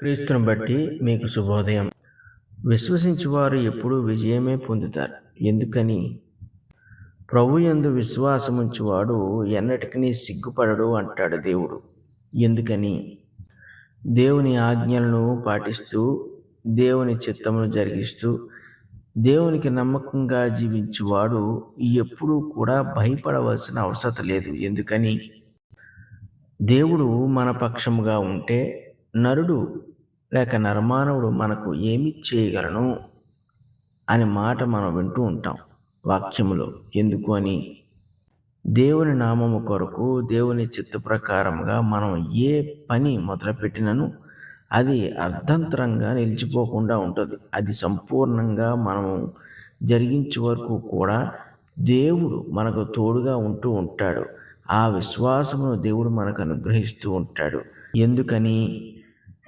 క్రీస్తును బట్టి మీకు శుభోదయం. విశ్వసించువారు ఎప్పుడూ విజయమే పొందుతారు. ఎందుకని? ప్రభు యందు విశ్వాసముంచువాడు ఎన్నటికీ సిగ్గుపడడు అంటాడు దేవుడు. ఎందుకని? దేవుని ఆజ్ఞలను పాటిస్తూ దేవుని చిత్తమును జరిగిస్తూ దేవునికి నమ్మకంగా జీవించువాడు ఎప్పుడూ కూడా భయపడవలసిన అవసరం లేదు. ఎందుకని? దేవుడు మన పక్షముగా ఉంటే నరుడు లేక నరమానవుడు మనకు ఏమి చేయగలను అనే మాట మనం వింటూ ఉంటాం వాక్యములో. ఎందుకు అని? దేవుని నామము కొరకు దేవుని చిత్త ప్రకారంగా మనం ఏ పని మొదలుపెట్టినను అది అర్ధంతరంగా నిలిచిపోకుండా ఉంటుంది. అది సంపూర్ణంగా మనము జరిగించే వరకు కూడా దేవుడు మనకు తోడుగా ఉంటూ ఉంటాడు. ఆ విశ్వాసమును దేవుడు మనకు అనుగ్రహిస్తూ ఉంటాడు. ఎందుకని?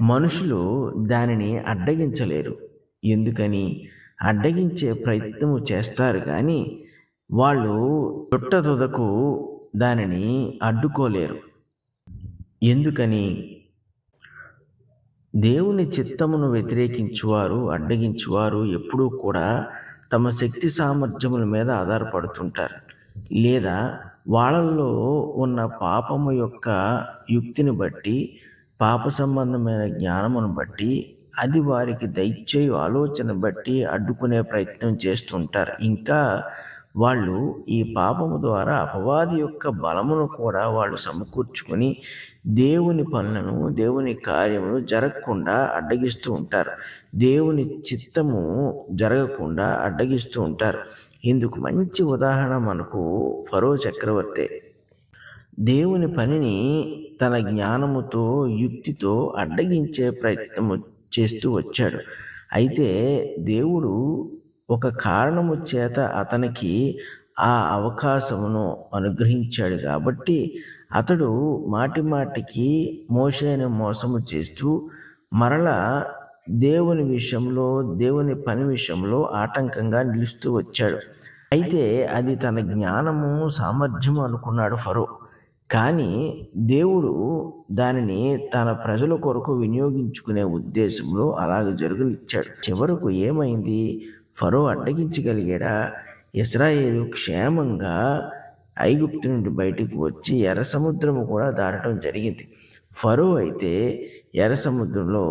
మనుషులు దానిని అడ్డగించలేరు. ఎందుకని? అడ్డగించే ప్రయత్నము చేస్తారు కానీ వాళ్ళు చుట్టతుదకు దానిని అడ్డుకోలేరు. ఎందుకని? దేవుని చిత్తమును వ్యతిరేకించువారు అడ్డగించువారు ఎప్పుడూ కూడా తమ శక్తి సామర్థ్యముల మీద ఆధారపడుతుంటారు. లేదా వాళ్ళల్లో ఉన్న పాపము యొక్క యుక్తిని బట్టి పాప సంబంధమైన జ్ఞానమును బట్టి అది వారికి దయచేయు ఆలోచన బట్టి అడ్డుకునే ప్రయత్నం చేస్తుంటారు. ఇంకా వాళ్ళు ఈ పాపము ద్వారా అపవాది యొక్క బలమును కూడా వాళ్ళు సమకూర్చుకొని దేవుని పనులను దేవుని కార్యములు జరగకుండా అడ్డగిస్తూ ఉంటారు. దేవుని చిత్తము జరగకుండా అడ్డగిస్తూ ఉంటారు. ఇందుకు మంచి ఉదాహరణ మనకు ఫరో చక్రవర్తి. దేవుని పనిని తన జ్ఞానముతో యుక్తితో అడ్డగించే ప్రయత్నము చేస్తూ వచ్చాడు. అయితే దేవుడు ఒక కారణము చేత అతనికి ఆ అవకాశమును అనుగ్రహించాడు కాబట్టి అతడు మాటి మాటికి మోసైన మోసము చేస్తూ మరలా దేవుని విషయంలో దేవుని పని విషయంలో ఆటంకంగా నిలుస్తూ వచ్చాడు. అయితే అది తన జ్ఞానము సామర్థ్యము అనుకున్నాడు ఫరో. కానీ దేవుడు దానిని తన ప్రజల కొరకు వినియోగించుకునే ఉద్దేశంలో అలాగ జరుగునిచ్చాడు. చివరకు ఏమైంది? ఫరో అడ్డగించగలిగాడా? ఇస్రాయేలు క్షేమంగా ఐగుప్తు నుండి బయటకు వచ్చి ఎర్ర సముద్రము కూడా దాటడం జరిగింది. ఫరో అయితే ఎర్ర సముద్రంలో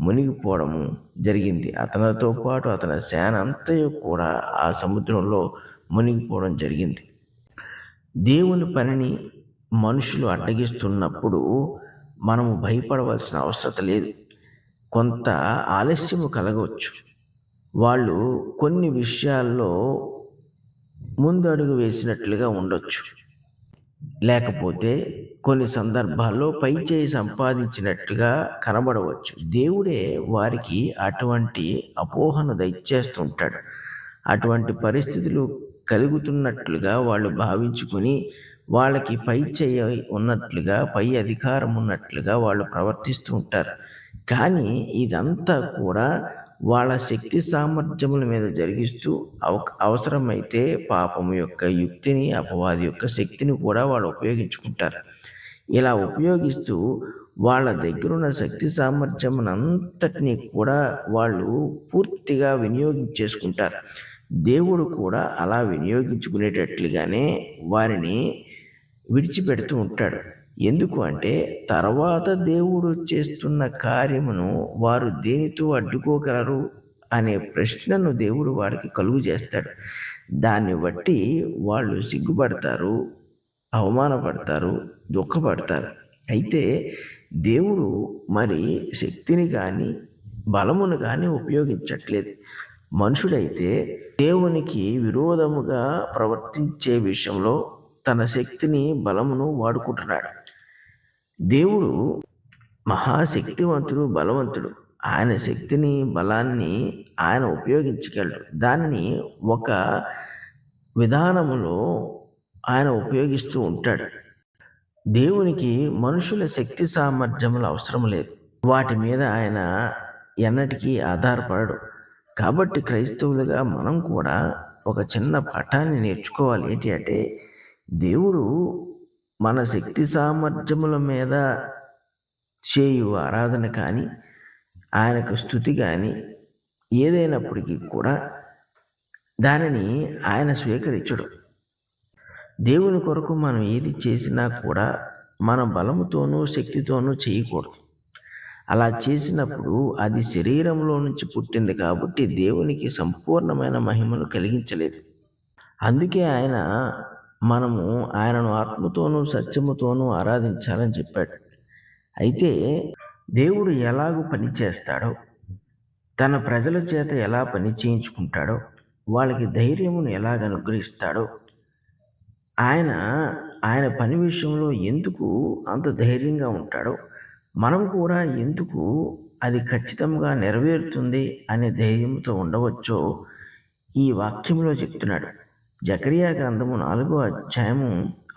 మునిగిపోవడము జరిగింది. అతనితో పాటు అతని సేన అంతయు కూడా ఆ సముద్రంలో మునిగిపోవడం జరిగింది. దేవుని పనిని మనుషులు అడ్డగిస్తున్నప్పుడు మనము భయపడవలసిన అవసరం లేదు. కొంత ఆలస్యము కలగవచ్చు. వాళ్ళు కొన్ని విషయాల్లో ముందు అడుగు వేసినట్లుగా ఉండొచ్చు. లేకపోతే కొన్ని సందర్భాల్లో పై చేయి సంపాదించినట్టుగా కనబడవచ్చు. దేవుడే వారికి అటువంటి అపోహను దయచేస్తుంటాడు. అటువంటి పరిస్థితులు కలుగుతున్నట్లుగా వాళ్ళు భావించుకుని వాళ్ళకి పై చేయ ఉన్నట్లుగా పై అధికారం ఉన్నట్లుగా వాళ్ళు ప్రవర్తిస్తూ ఉంటారు. కానీ ఇదంతా కూడా వాళ్ళ శక్తి సామర్థ్యముల మీద జరిగిస్తూ అవ అవసరమైతే పాపము యొక్క యుక్తిని అపవాది యొక్క శక్తిని కూడా వాళ్ళు ఉపయోగించుకుంటారు. ఇలా ఉపయోగిస్తూ వాళ్ళ దగ్గరున్న శక్తి సామర్థ్యమునంతటినీ కూడా వాళ్ళు పూర్తిగా వినియోగించేసుకుంటారు. దేవుడు కూడా అలా వినియోగించుకునేటట్లుగానే వారిని విడిచిపెడుతూ ఉంటాడు. ఎందుకు అంటే తర్వాత దేవుడు చేస్తున్న కార్యమును వారు దేనితో అడ్డుకోగలరు అనే ప్రశ్నను దేవుడు వారికి కలుగు చేస్తాడు. దాన్ని బట్టి వాళ్ళు సిగ్గుపడతారు అవమానపడతారు దుఃఖపడతారు. అయితే దేవుడు మరి శక్తిని కానీ బలమును కానీ ఉపయోగించట్లేదు. మనుషుడైతే దేవునికి విరోధముగా ప్రవర్తించే విషయంలో తన శక్తిని బలమును వాడుకుంటున్నాడు. దేవుడు మహాశక్తివంతుడు బలవంతుడు. ఆయన శక్తిని బలాన్ని ఆయన ఉపయోగించగలడు. దానిని ఒక విధానములో ఆయన ఉపయోగిస్తూ ఉంటాడు. దేవునికి మనుషుల శక్తి సామర్థ్యములు అవసరం లేదు. వాటి మీద ఆయన ఎన్నటికీ ఆధారపడడు. కాబట్టి క్రైస్తవులుగా మనం కూడా ఒక చిన్న పాఠాన్ని నేర్చుకోవాలి. ఏంటి అంటే దేవుడు మన శక్తి సామర్థ్యముల మీద చేయు ఆరాధన కానీ ఆయనకు స్థుతి కానీ ఏదైనప్పటికీ కూడా దానిని ఆయన స్వీకరించడు. దేవుని కొరకు మనం ఏది చేసినా కూడా మన బలముతోనూ శక్తితోనూ చేయకూడదు. అలా చేసినప్పుడు అది శరీరంలో నుంచి పుట్టింది కాబట్టి దేవునికి సంపూర్ణమైన మహిమను కలిగించలేదు. అందుకే ఆయన మనము ఆయనను ఆత్మతోనూ సత్యముతోనూ ఆరాధించాలని చెప్పాడు. అయితే దేవుడు ఎలాగూ పని చేస్తాడో తన ప్రజల చేత ఎలా పని చేయించుకుంటాడో వాళ్ళకి ధైర్యమును ఎలాగ అనుగ్రహిస్తాడో ఆయన ఆయన పని విషయంలో ఎందుకు అంత ధైర్యంగా ఉంటాడో మనం కూడా ఎందుకు అది ఖచ్చితంగా నెరవేరుతుంది అనే ధైర్యంతో ఉండవచ్చో ఈ వాక్యంలో చెప్తున్నాడు. జకరియా గ్రంథము నాలుగో అధ్యాయము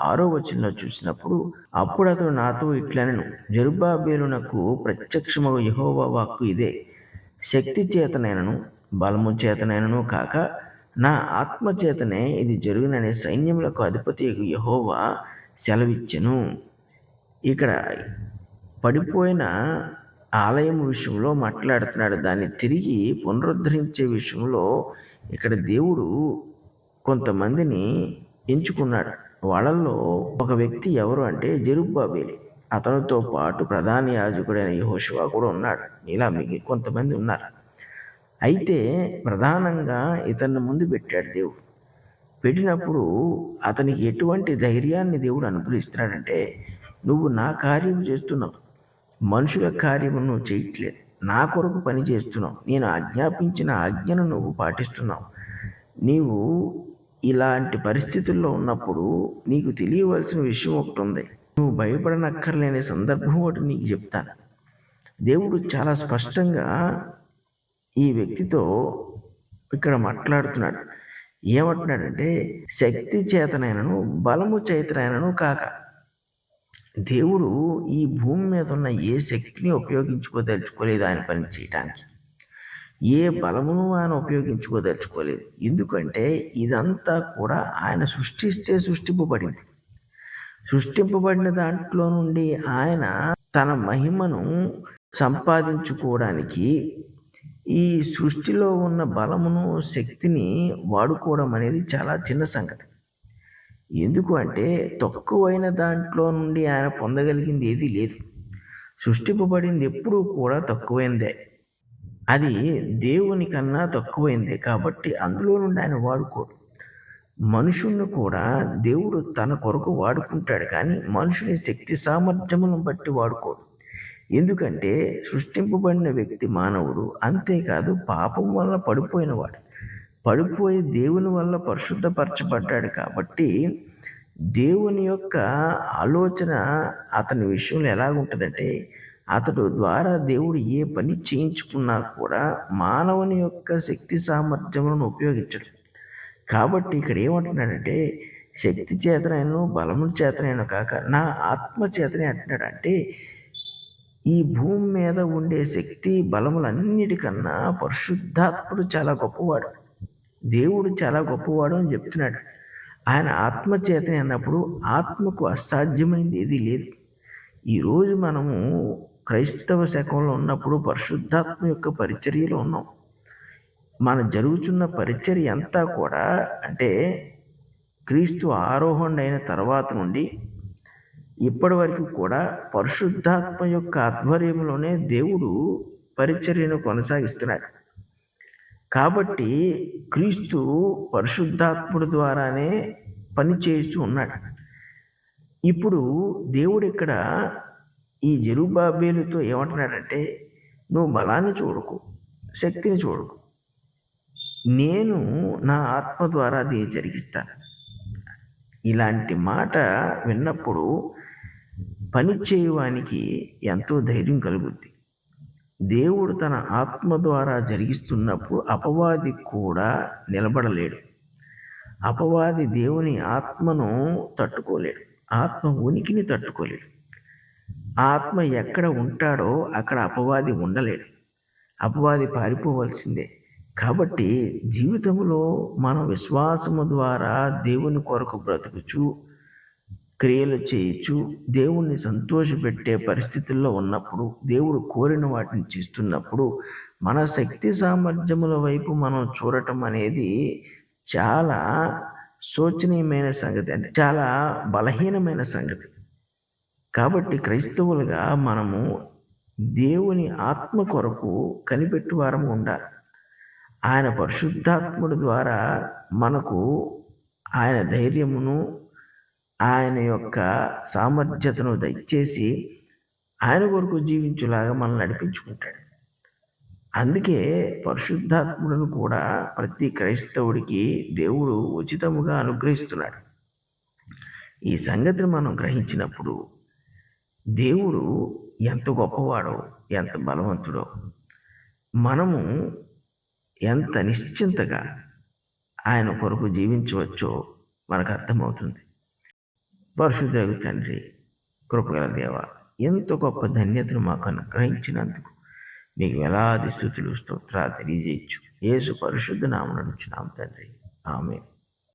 ఆరో వచనంలో చూసినప్పుడు అప్పుడు అతడు నాతో ఇట్లనను జరుబాబేలునకు ప్రత్యక్షమగు యహోవా వాక్కు ఇదే. శక్తి చేతనైనను బలము చేతనైనను కాక నా ఆత్మ చేతనే ఇది జరుగుననే సైన్యములకు అధిపతి యహోవా సెలవిచ్చెను. ఇక్కడ పడిపోయిన ఆలయం విషయంలో మాట్లాడుతున్నాడు. దాన్ని తిరిగి పునరుద్ధరించే విషయంలో ఇక్కడ దేవుడు కొంతమందిని ఎంచుకున్నాడు. వాళ్ళల్లో ఒక వ్యక్తి ఎవరు అంటే జరుబ్బాబేలి. అతనితో పాటు ప్రధాన యాజకుడైన యహోశివా కూడా ఉన్నాడు. ఇలా మిగి కొంతమంది ఉన్నారు. అయితే ప్రధానంగా ఇతన్ని ముందు పెట్టాడు దేవుడు. పెట్టినప్పుడు అతనికి ఎటువంటి ధైర్యాన్ని దేవుడు అనుగ్రహిస్తున్నాడంటే నువ్వు నా కార్యం చేస్తున్నావు. మనుషుల కార్యము నువ్వు చేయట్లేదు నా కొరకు పని చేస్తున్నావు. నేను ఆజ్ఞాపించిన ఆజ్ఞను నువ్వు పాటిస్తున్నావు. నీవు ఇలాంటి పరిస్థితుల్లో ఉన్నప్పుడు నీకు తెలియవలసిన విషయం ఒకటి ఉంది. నువ్వు భయపడనక్కర్లేని సందర్భం ఒకటి నీకు చెప్తాను. దేవుడు చాలా స్పష్టంగా ఈ వ్యక్తితో ఇక్కడ మాట్లాడుతున్నాడు. ఏమంటున్నాడంటే శక్తి చేతనైనను బలము చేతనైనను కాక. దేవుడు ఈ భూమి మీద ఉన్న ఏ శక్తిని ఉపయోగించుకోదలుచుకోలేదు ఆయన పని చేయటానికి ఏ బలమును ఆయన ఉపయోగించుకోదలుచుకోలేదు. ఎందుకంటే ఇదంతా కూడా ఆయన సృష్టిస్తే సృష్టింపబడింది. సృష్టింపబడిన దాంట్లో నుండి ఆయన తన మహిమను సంపాదించుకోవడానికి ఈ సృష్టిలో ఉన్న బలమును శక్తిని వాడుకోవడం అనేది చాలా చిన్న సంగతి. ఎందుకు అంటే తక్కువైన దాంట్లో నుండి ఆయన పొందగలిగింది ఏదీ లేదు. సృష్టింపబడింది ఎప్పుడూ కూడా తక్కువైందే. అది దేవుని కన్నా తక్కువైందే కాబట్టి అందులో నుండి ఆయన వాడుకోడు. మనుషుణ్ణి కూడా దేవుడు తన కొరకు వాడుకుంటాడు కానీ మనుషుని శక్తి సామర్థ్యములను బట్టి వాడుకోడు. ఎందుకంటే సృష్టింపబడిన వ్యక్తి మానవుడు అంతేకాదు పాపం వల్ల పడిపోయినవాడు పడిపోయి దేవుని వల్ల పరిశుద్ధపరచబడ్డాడు కాబట్టి దేవుని యొక్క ఆలోచన అతని విషయంలో ఎలాగుంటుందంటే అతడు ద్వారా దేవుడు ఏ పని చేయించుకున్నా కూడా మానవుని యొక్క శక్తి సామర్థ్యములను ఉపయోగించడు. కాబట్టి ఇక్కడ ఏమంటున్నాడంటే శక్తి చేతనైనా బలముల చేతనైనా కాక నా ఆత్మ చేతనే అంటున్నాడు అంటే ఈ భూమి మీద ఉండే శక్తి బలములన్నిటికన్నా పరిశుద్ధాత్ముడు చాలా గొప్పవాడు. దేవుడు చాలా గొప్పవాడు అని చెప్తున్నాడు. ఆయన ఆత్మచేతని అన్నప్పుడు ఆత్మకు అసాధ్యమైంది ఏది లేదు. ఈరోజు మనము క్రైస్తవ శకంలో ఉన్నప్పుడు పరిశుద్ధాత్మ యొక్క పరిచర్యలో ఉన్నాం. మన జరుగుతున్న పరిచర్య అంతా కూడా అంటే క్రీస్తు ఆరోహణ అయిన తర్వాత నుండి ఇప్పటి వరకు కూడా పరిశుద్ధాత్మ యొక్క ఆధ్వర్యంలోనే దేవుడు పరిచర్యను కొనసాగిస్తున్నాడు. కాబట్టి క్రీస్తు పరిశుద్ధాత్ముడు ద్వారానే పనిచేస్తూ ఉన్నాడు. ఇప్పుడు దేవుడు ఇక్కడ ఈ జరుబాబేలుతో ఏమంటున్నాడంటే నువ్వు బలాన్ని చూడకు శక్తిని చూడకు. నేను నా ఆత్మ ద్వారా దీన్ని జరిగిస్తాను. ఇలాంటి మాట విన్నప్పుడు పని చేయవానికి ఎంతో ధైర్యం కలుగుద్ది. దేవుడు తన ఆత్మ ద్వారా జరిగిస్తున్నప్పుడు అపవాది కూడా నిలబడలేడు. అపవాది దేవుని ఆత్మను తట్టుకోలేడు. ఆత్మ ఉనికిని తట్టుకోలేడు. ఆత్మ ఎక్కడ ఉంటాడో అక్కడ అపవాది ఉండలేడు. అపవాది పారిపోవలసిందే. కాబట్టి జీవితంలో మన విశ్వాసము ద్వారా దేవుని కొరకు బ్రతుకుచు క్రియలు చేయొచ్చు దేవుణ్ణి సంతోషపెట్టే పరిస్థితుల్లో ఉన్నప్పుడు దేవుడు కోరిన వాటిని చేస్తున్నప్పుడు మన శక్తి సామర్థ్యముల వైపు మనం చూడటం అనేది చాలా శోచనీయమైన సంగతి అంటే చాలా బలహీనమైన సంగతి. కాబట్టి క్రైస్తవులుగా మనము దేవుని ఆత్మ కొరకు కనిపెట్టు వారము ఉండాలి. ఆయన పరిశుద్ధాత్ముడి ద్వారా మనకు ఆయన ధైర్యమును ఆయన యొక్క సామర్థ్యతను దయచేసి ఆయన కొరకు జీవించులాగా మనల్ని నడిపించుకుంటాడు. అందుకే పరిశుద్ధాత్ముడును కూడా ప్రతి క్రైస్తవుడికి దేవుడు ఉచితముగా అనుగ్రహిస్తున్నాడు. ఈ సంగతిని మనం గ్రహించినప్పుడు దేవుడు ఎంత గొప్పవాడో ఎంత బలవంతుడో మనము ఎంత నిశ్చింతగా ఆయన కొరకు జీవించవచ్చో మనకు అర్థమవుతుంది. పరిశుద్ధ తండ్రి కృపగల దేవ ఎంత గొప్ప ధన్యతను మాకు అనుగ్రహించినందుకు మీకు వేలాది స్థుతులు స్తోత్రాలు తెలియజేయచ్చు. ఏసు పరిశుద్ధ నామం నడుచున్నాం తండ్రి. ఆమె